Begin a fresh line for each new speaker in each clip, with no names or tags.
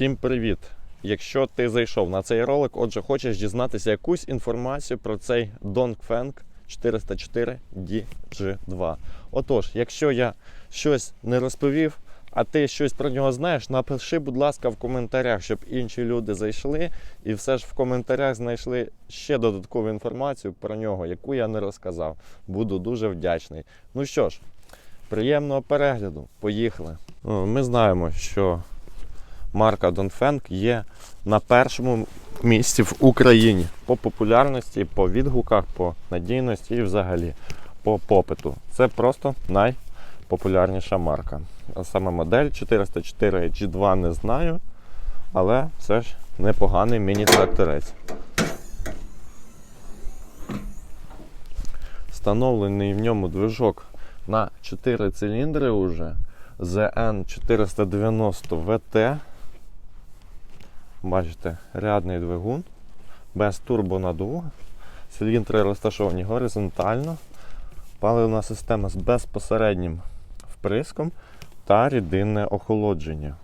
Всім привіт! Якщо ти зайшов на цей ролик, отже, хочеш дізнатися якусь інформацію про цей Dongfeng 404 DG2. Отож, якщо я щось не розповів, а ти щось про нього знаєш, напиши, будь ласка, в коментарях, щоб інші люди зайшли і все ж в коментарях знайшли ще додаткову інформацію про нього, яку я не розказав. Буду дуже вдячний. Ну що ж, приємного перегляду. Поїхали. Ми знаємо, що марка Донфенг є на першому місці в Україні по популярності, по відгуках, по надійності і взагалі по попиту. Це просто найпопулярніша марка. Саме модель 404 G2 не знаю, але все ж непоганий міні-тракторець. Встановлений в ньому движок на 4 циліндри уже ZN 490 VT. Бачите, рядний двигун, без турбонадугу. Циліндри розташовані горизонтально. Паливна система з безпосереднім вприском та рідинне охолодження.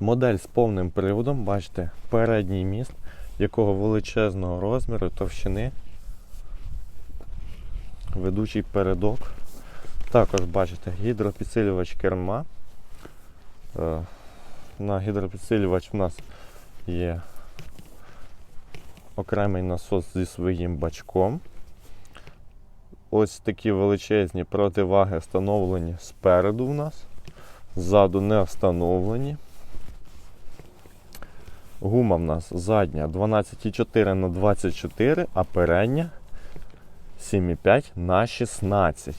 Модель з повним приводом, бачите, передній міст, якого величезного розміру, товщини, ведучий передок. Також бачите гідропідсилювач керма. Е, На гідропідсилювач у нас є окремий насос зі своїм бачком. Ось такі величезні противаги встановлені спереду у нас, ззаду не встановлені. Гума в нас задня 12,4 на 24, а передня 7,5 на 16.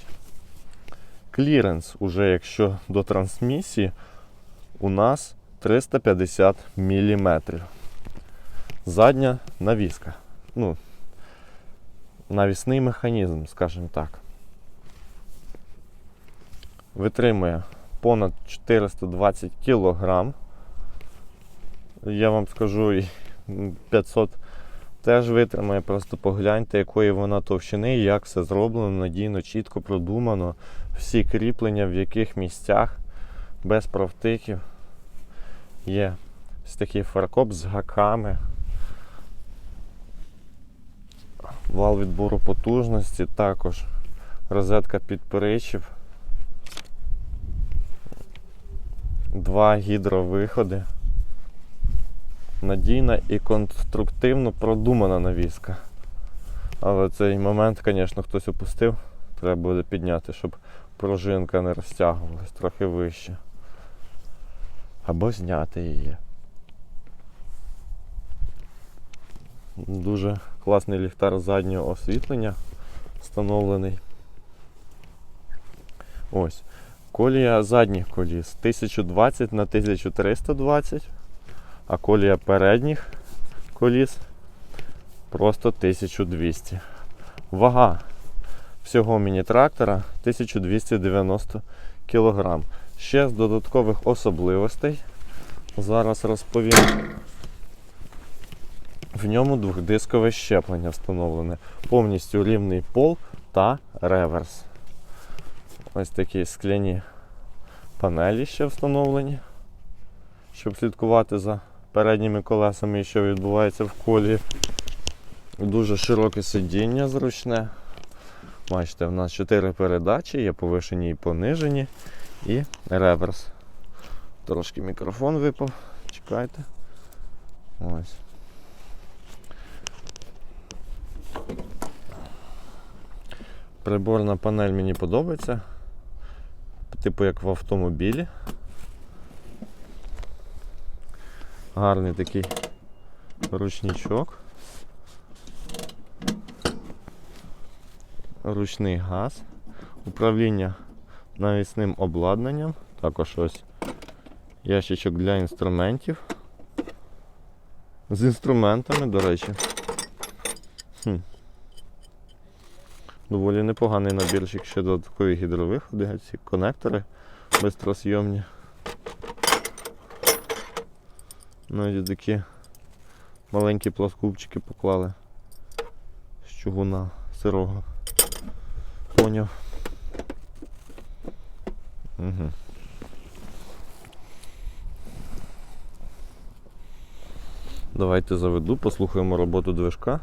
Кліренс, уже якщо до трансмісії, у нас 350 мм. Задня навіска. Ну, навісний механізм, скажімо так. Витримує понад 420 кг. Я вам скажу, і 500 теж витримає, просто погляньте, якої вона товщини, як все зроблено, надійно, чітко продумано. Всі кріплення, в яких місцях, без провтиків. Є ось такий фаркоп з гаками. Вал відбору потужності, також розетка під причіп. Два гідровиходи. Надійна і конструктивно продумана навіска. Але цей момент, звісно, хтось опустив. Треба буде підняти, щоб пружинка не розтягувалась трохи вище. Або зняти її. Дуже класний ліхтар заднього освітлення встановлений. Ось. Колія задніх коліс 1020 на 1320, а колія передніх коліс просто 1200. Вага всього міні-трактора 1290 кг. Ще з додаткових особливостей. Зараз розповім. В ньому двохдискове щеплення встановлене. Повністю рівний пол та реверс. Ось такі скляні панелі ще встановлені, щоб слідкувати за передніми колесами що відбувається в колі. Дуже широке сидіння зручне. Бачите, в нас 4 передачі, є повишені і понижені, і реверс. Трошки мікрофон випав. Чекайте. Ось. Приборна панель мені подобається. Типу як в автомобілі. Гарний такий ручничок. Ручний газ, управління навісним обладнанням, також ось ящичок для інструментів. З інструментами, до речі. Хм. Доволі непоганий набірчик ще додаткові гідровиходи, ці конектори бистросйомні. Навіть такі маленькі пласкупчики поклали з чугуна сирого. Поняв. Угу. Давайте заведу, послухаємо роботу движка.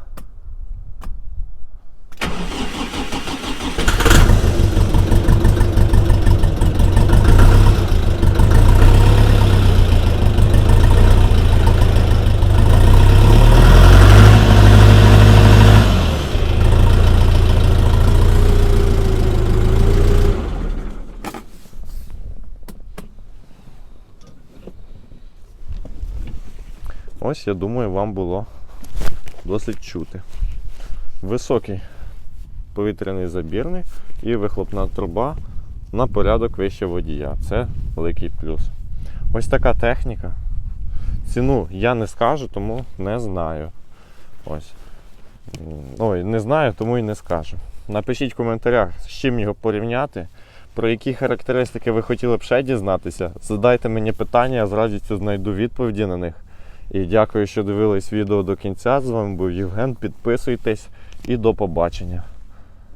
Ось, я думаю, вам було досить чути. Високий повітряний забірник і вихлопна труба на порядок вище водія. Це великий плюс. Ось така техніка. Ціну я не скажу, тому не знаю. Ось. Ой, не знаю, тому і не скажу. Напишіть в коментарях, з чим його порівняти, про які характеристики ви хотіли б ще дізнатися. Задайте мені питання, я з радістю знайду відповіді на них. І дякую, що дивились відео до кінця. З вами був Євген. Підписуйтесь і до побачення.